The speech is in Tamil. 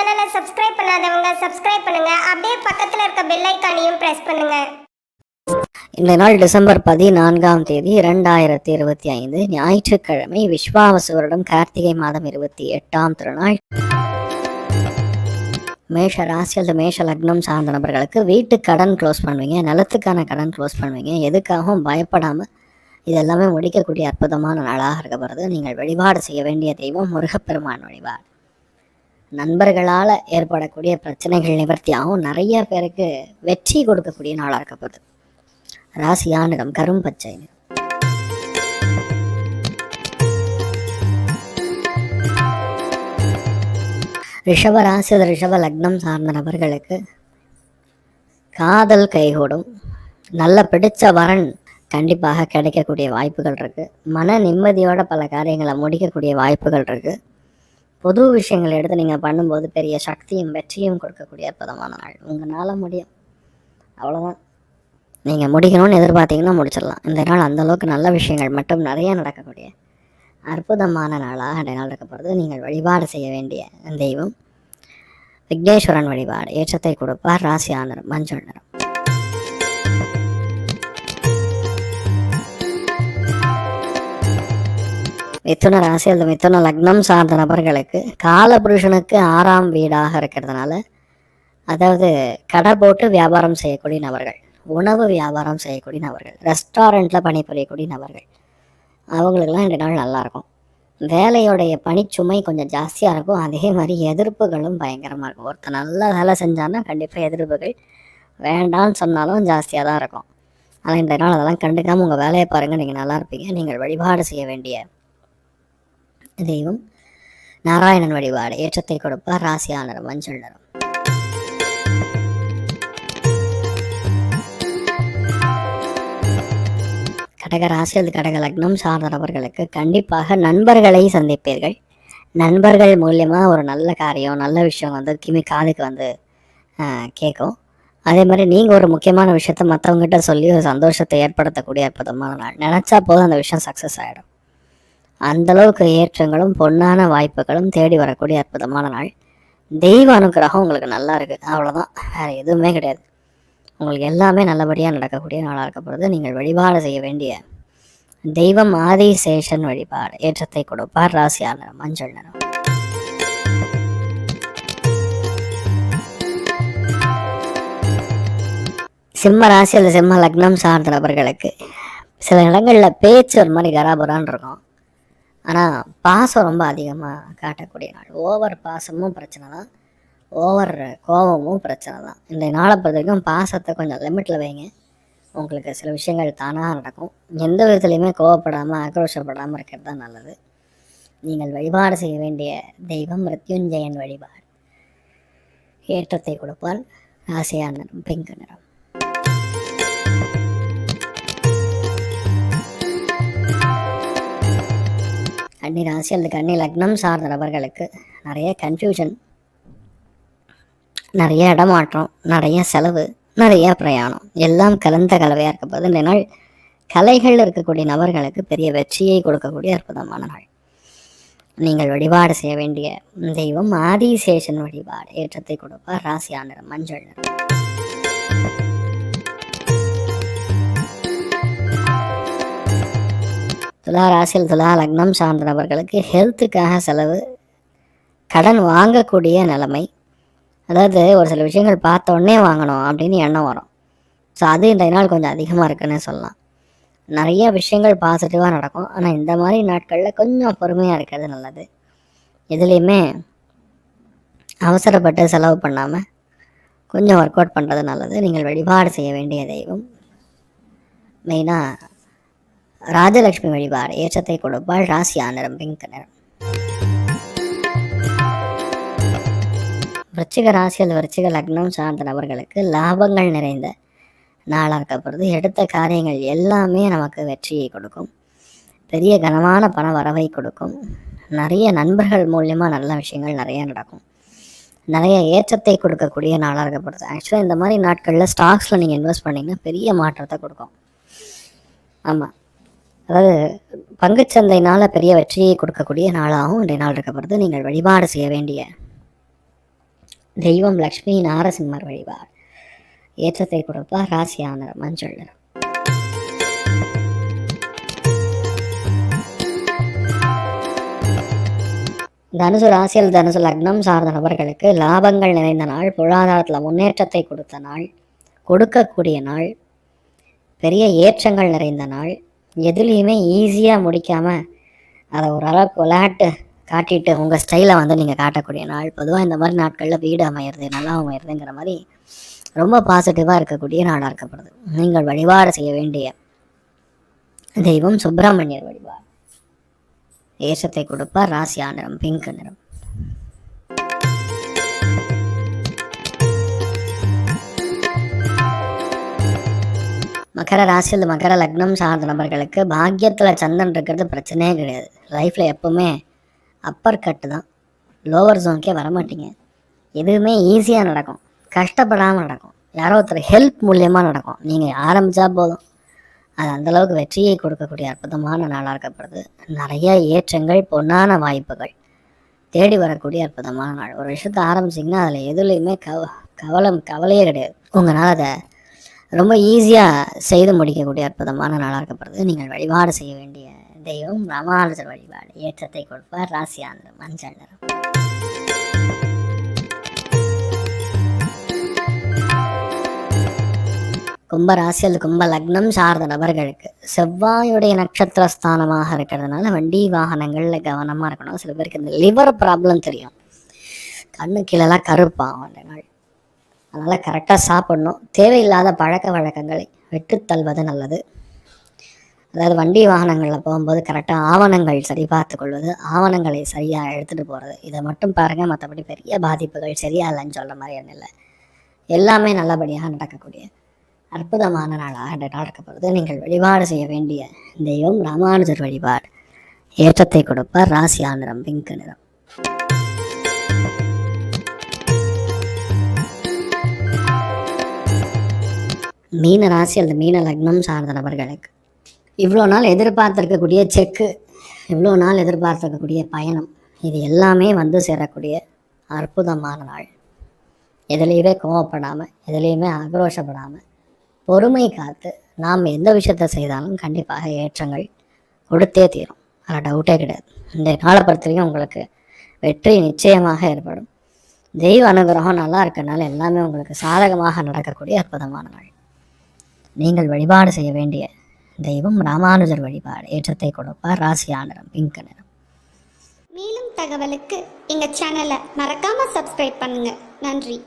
சேனலை சப்ஸ்கிரைப் பண்ணாதவங்க சப்ஸ்கிரைப் பண்ணுங்க. அப்படியே பக்கத்தில் இருக்க பெல் ஐக்கானையும் பிரஸ் பண்ணுங்க. இந்த நாள் டிசம்பர் பதினான்காம் தேதி இரண்டாயிரத்தி இருபத்தி ஐந்து ஞாயிற்றுக்கிழமை விஸ்வாவசு வருடம் கார்த்திகை மாதம் இருபத்தி எட்டாம் திருநாள். மேஷ ராசி அல்லது மேஷ லக்னம் சார்ந்த நபர்களுக்கு வீட்டு கடன் க்ளோஸ் பண்ணுவீங்க. நிலத்துக்கான கடன் க்ளோஸ் பண்ணுவீங்க. எதுக்காகவும் பயப்படாமல் இதெல்லாமே முடிக்கக்கூடிய அற்புதமான நாளாக இருக்க போகிறது நீங்கள் வழிபாடு செய்ய வேண்டிய தெய்வம் முருகப்பெருமான் வழிபாடு. நண்பர்களால் ஏற்படக்கூடிய பிரச்சனைகள் நிவர்த்தியாகவும் நிறைய பேருக்கு வெற்றி கொடுக்கக்கூடிய நாளாக இருக்கப்படுது ராசியா நிறம் கரும் பச்சை. ரிஷப ராசி ரிஷப லக்னம் சார்ந்த நபர்களுக்கு காதல் கைகூடும். நல்ல பிடிச்ச வரன் கண்டிப்பாக கிடைக்கக்கூடிய வாய்ப்புகள் இருக்கு. மன நிம்மதியோட பல காரியங்களை முடிக்கக்கூடிய வாய்ப்புகள் இருக்கு. புது விஷயங்களை எடுத்து நீங்கள் பண்ணும்போது பெரிய சக்தியும் வெற்றியும் கொடுக்கக்கூடிய அற்புதமான நாள். உங்களால் முடியும். அவ்வளோதான் நீங்கள் முடிக்கணும்னு எதிர்பார்த்தீங்கன்னா முடிச்சிடலாம். இந்த நாள் அந்த அளவுக்கு நல்ல விஷயங்கள் மட்டும் நிறைய நடக்கக்கூடிய அற்புதமான நாளாக அந்த நாள் இருக்க போகிறது நீங்கள் வழிபாடு செய்ய வேண்டிய தெய்வம். விக்னேஸ்வரன் வழிபாடு. ஏற்றத்தை கொடுப்பார் ராசி மஞ்சள் நிறம். மிதுன ராசி அல்லது மிதுன லக்னம் சார்ந்த நபர்களுக்கு காலபுருஷனுக்கு ஆறாம் வீடாக இருக்கிறதுனால அதாவது கடை போட்டு வியாபாரம் செய்யக்கூடிய நபர்கள் உணவு வியாபாரம் செய்யக்கூடிய நபர்கள் ரெஸ்டாரண்ட்டில் பணிபுரியக்கூடிய நபர்கள் அவங்களுக்கெல்லாம் ரெண்டு நாள் நல்லாயிருக்கும் வேலையோடைய பணிச்சுமை கொஞ்சம் ஜாஸ்தியாக இருக்கும். அதே மாதிரி எதிர்ப்புகளும் பயங்கரமாக இருக்கும். ஒருத்தர் நல்லா வேலை செஞ்சான்னா கண்டிப்பாக எதிர்ப்புகள் வேண்டாம்னு சொன்னாலும் ஜாஸ்தியாக தான் இருக்கும். ஆனால் இந்த நாள் அதெல்லாம் கண்டுக்காமல் உங்கள் வேலையை பாருங்கள் நீங்கள் நல்லா இருப்பீங்க. நீங்கள் வழிபாடு செய்ய வேண்டிய தெய்வம். நாராயணன் வழிபாடு ஏற்றத்தை கொடுப்பார் ராசியாளரும் மஞ்சள் நிறம் கடக ராசி அல்லது கடக லக்னம் சார்ந்த நபர்களுக்கு கண்டிப்பாக நண்பர்களை சந்திப்பீர்கள். நண்பர்கள் மூலியமாக ஒரு நல்ல காரியம் நல்ல விஷயம் வந்து கிமி காதுக்கு வந்து ஆஹ், கேட்கும். அதே மாதிரி நீங்கள் ஒரு முக்கியமான விஷயத்த மற்றவங்ககிட்ட சொல்லி ஒரு சந்தோஷத்தை ஏற்படுத்தக்கூடிய அற்புதமான நாள். நினச்சா போதும் அந்த விஷயம் சக்ஸஸ் ஆகிடும் அந்தளவுக்கு ஏற்றங்களும் பொன்னான வாய்ப்புகளும் தேடி வரக்கூடிய அற்புதமான நாள். தெய்வ அனுக்கிரகம் உங்களுக்கு நல்லா இருக்குது அவ்வளோதான் வேறு எதுவுமே கிடையாது. உங்களுக்கு எல்லாமே நல்லபடியாக நடக்கக்கூடிய நாளாக இருக்க நீங்கள் வழிபாடு செய்ய வேண்டிய தெய்வம் ஆதிசேஷன் வழிபாடு. ஏற்றத்தை கொடுப்பார் ராசியான நிறம் மஞ்சள் நிறம். சிம்ம ராசி அல்லது சிம்ம லக்னம் சார்ந்த நபர்களுக்கு சில இடங்களில் பேச்சு ஒரு மாதிரி கராபுரான் இருக்கும். ஆனால் பாசம் ரொம்ப அதிகமாக காட்டக்கூடிய நாள். ஓவர் பாசமும் பிரச்சனை தான். ஓவர் கோபமும் பிரச்சனை தான். இந்த நாளை பொறுத்த வரைக்கும் பாசத்தை கொஞ்சம் லிமிட்டில் வைங்க. உங்களுக்கு சில விஷயங்கள் தானாக நடக்கும். எந்த விதத்துலையுமே கோவப்படாமல் ஆக்ரோஷப்படாமல் இருக்கிறது தான் நல்லது. நீங்கள் வழிபாடு செய்ய வேண்டிய தெய்வம் மிருத்யுஞ்சயன் வழிபாடு. ஏற்றத்தை கொடுப்பால் ஆசையான நிறம் பிங்க் நிறம். கன்னி ராசி அல்லது கன்னி லக்னம் சார்ந்த நபர்களுக்கு நிறைய கன்ஃபியூஷன் நிறைய இடமாற்றம் நிறைய செலவு நிறைய பிரயாணம். எல்லாம் கலந்த கலவையாக இருக்க போது இந்த நாள் கலைகள் இருக்கக்கூடிய நபர்களுக்கு பெரிய வெற்றியை கொடுக்கக்கூடிய அற்புதமான நாள். நீங்கள் வழிபாடு செய்ய வேண்டிய தெய்வம் ஆதிசேஷன் வழிபாடு ஏற்றத்தை கொடுப்பார். ராசியான மஞ்சள் நிறம். துலா ராசியில் துலா லக்னம் சார்ந்த நபர்களுக்கு ஹெல்த்துக்காக செலவு கடன் வாங்கக்கூடிய நிலைமை அதாவது ஒரு சில விஷயங்கள் பார்த்த உடனே வாங்கணும் அப்படின்னு எண்ணம் வரும். ஸோ அது இந்த நாள் கொஞ்சம் அதிகமாக இருக்குன்னு சொல்லலாம். நிறைய விஷயங்கள் பாசிட்டிவாக நடக்கும். ஆனால் இந்த மாதிரி நாட்களில் கொஞ்சம் பொறுமையாக இருக்கிறது நல்லது. எதுலேயுமே அவசரப்பட்டு செலவு பண்ணாமல் கொஞ்சம் ஒர்க் அவுட் பண்ணுறது நல்லது. நீங்கள் வழிபாடு செய்ய வேண்டிய தெய்வம். மெயினாக ராஜலக்ஷ்மி வழிபாடு ஏற்றத்தை கொடுப்பாள் ராசியா நிறம் பிங்க் நிறம். விருச்சிக ராசி அல்லது விருச்சிக லக்னம் சார்ந்த நபர்களுக்கு லாபங்கள் நிறைந்த நாளாக இருக்கப்படுது எடுத்த காரியங்கள் எல்லாமே நமக்கு வெற்றியை கொடுக்கும். பெரிய கனமான பண வரவை கொடுக்கும். நிறைய நண்பர்கள் மூலியமாக நல்ல விஷயங்கள் நிறைய நடக்கும். நிறைய ஏற்றத்தை கொடுக்கக்கூடிய நாளாக இருக்கப்படுது ஆக்சுவலாக இந்த மாதிரி நாட்களில் ஸ்டாக்ஸில் நீங்கள் இன்வெஸ்ட் பண்ணிங்கன்னா பெரிய மாற்றத்தை கொடுக்கும். ஆமாம் அதாவது பங்குச்சந்தையினால் பெரிய வெற்றியை கொடுக்கக்கூடிய நாளாகவும் இன்றைய நாள் இருக்கப்படுது நீங்கள் வழிபாடு செய்ய வேண்டிய தெய்வம் லக்ஷ்மி நாரசிம்மர் வழிபாடு. ஏற்றத்தை கொடுப்பார் ராசியான மஞ்சள் நிறம் தனுசு ராசியில் தனுசு லக்னம் சார்ந்த நபர்களுக்கு லாபங்கள் நிறைந்த நாள் பொருளாதாரத்தில் முன்னேற்றத்தை கொடுத்த நாள் கொடுக்கக்கூடிய நாள் பெரிய ஏற்றங்கள் நிறைந்த நாள் எதுலேயுமே ஈஸியாக முடிக்காமல் அதை ஓரளவுக்கு விளையாட்டு காட்டிட்டு உங்கள் ஸ்டைலை வந்து நீங்கள் காட்டக்கூடிய நாள். பொதுவாக இந்த மாதிரி நாட்களில் வீடு அமையிறது நல்லா அமையிறதுங்கிற மாதிரி ரொம்ப பாசிட்டிவாக இருக்கக்கூடிய நாடாக இருக்கப்படுது. நீங்கள் வழிபாடு செய்ய வேண்டிய தெய்வம் சுப்பிரமணியர் வழிபாடு. ஏசத்தை கொடுப்பார் ராசியா நிறம் பிங்க் நிறம். மகர ராசியில் மகர லக்னம் சார்ந்த நபர்களுக்கு பாக்கியத்தில் சந்தன் இருக்கிறது பிரச்சனையே கிடையாது. லைஃப்பில் எப்போவுமே அப்பர் கட்டு தான். லோவர் ஜோன்க்கே வரமாட்டீங்க. எதுவுமே ஈஸியாக நடக்கும். கஷ்டப்படாமல் நடக்கும். யாரோ ஒருத்தர் ஹெல்ப் மூலியமாக நடக்கும். நீங்கள் ஆரம்பித்தா போதும். அது அந்தளவுக்கு வெற்றியை கொடுக்கக்கூடிய அற்புதமான நாளாக இருக்கப்படுது. நிறைய ஏற்றங்கள் பொன்னான வாய்ப்புகள் தேடி வரக்கூடிய அற்புதமான நாள். ஒரு விஷயத்தை ஆரம்பிச்சிங்கன்னா அதில் எதுலேயுமே கவ கவலம் கவலையே கிடையாது. உங்களால் அதை ரொம்ப ஈஸியாக செய்து முடிக்கக்கூடிய அற்புதமான நாளாக இருக்கப்படுது. நீங்கள் வழிபாடு செய்ய வேண்டிய தெய்வம் ராமானுஜர் வழிபாடு. ஏற்றத்தை கொடுப்பார். ராசியாந்திரம் மஞ்சள் நிறம். கும்ப ராசி அல்லது கும்ப லக்னம் சார்ந்த நபர்களுக்கு செவ்வாயுடைய நட்சத்திர ஸ்தானமாக இருக்கிறதுனால வண்டி வாகனங்களில் கவனமாக இருக்கணும். சில பேருக்கு இந்த லிவர் ப்ராப்ளம் தெரியும். கண்ணு கீழெல்லாம் கருப்பாகும் அந்த நாள் அதனால் கரெக்டாக சாப்பிடணும். தேவையில்லாத பழக்க வழக்கங்களை வெட்டுத்தள்வது நல்லது. அதாவது வண்டி வாகனங்களில் போகும்போது கரெக்டாக ஆவணங்கள் சரி பார்த்து கொள்வது ஆவணங்களை சரியாக எடுத்துகிட்டு போகிறது இதை மட்டும் பாருங்கள் மற்றபடி பெரிய பாதிப்புகள் சரியா இல்லைன்னு சொல்கிற மாதிரி ஒன்றும் இல்லை. எல்லாமே நல்லபடியாக நடக்கக்கூடிய அற்புதமான நாளாக இந்த நீங்கள் வழிபாடு செய்ய வேண்டிய தெய்வம் ராமானுஜர் வழிபாடு. ஏற்றத்தை கொடுப்பார். ராசியா நிறம் பிங்க் நிறம். மீன ராசி அல்லது மீன லக்னம் சார்ந்த நபர்களுக்கு. இவ்வளோ நாள் எதிர்பார்த்துருக்கக்கூடிய செக்கு இவ்வளோ நாள் எதிர்பார்த்திருக்கக்கூடிய பயணம் இது எல்லாமே வந்து சேரக்கூடிய அற்புதமான நாள். எதுலேயுமே கோவப்படாமல் எதுலேயுமே ஆக்ரோஷப்படாமல் பொறுமை காத்து நாம் எந்த விஷயத்த செய்தாலும் கண்டிப்பாக ஏற்றங்கள் கொடுத்தே தீரும். அதில் டவுட்டே கிடையாது. இந்த நாளை பொறுத்தவரைக்கும் உங்களுக்கு வெற்றி நிச்சயமாக ஏற்படும். தெய்வ அனுகிரகம் நல்லா இருக்கனால எல்லாமே உங்களுக்கு சாதகமாக நடக்கக்கூடிய அற்புதமான நாள். நீங்கள் வழிபாடு செய்ய வேண்டிய தெய்வம் ராமானுஜர் வழிபாடு. ஏற்றத்தை கொடுப்பார் ராசியா நிறம் பிங்க் நிறம் மேலும் தகவலுக்கு எங்கள் சேனலை மறக்காம சப்ஸ்கிரைப் பண்ணுங்க. நன்றி.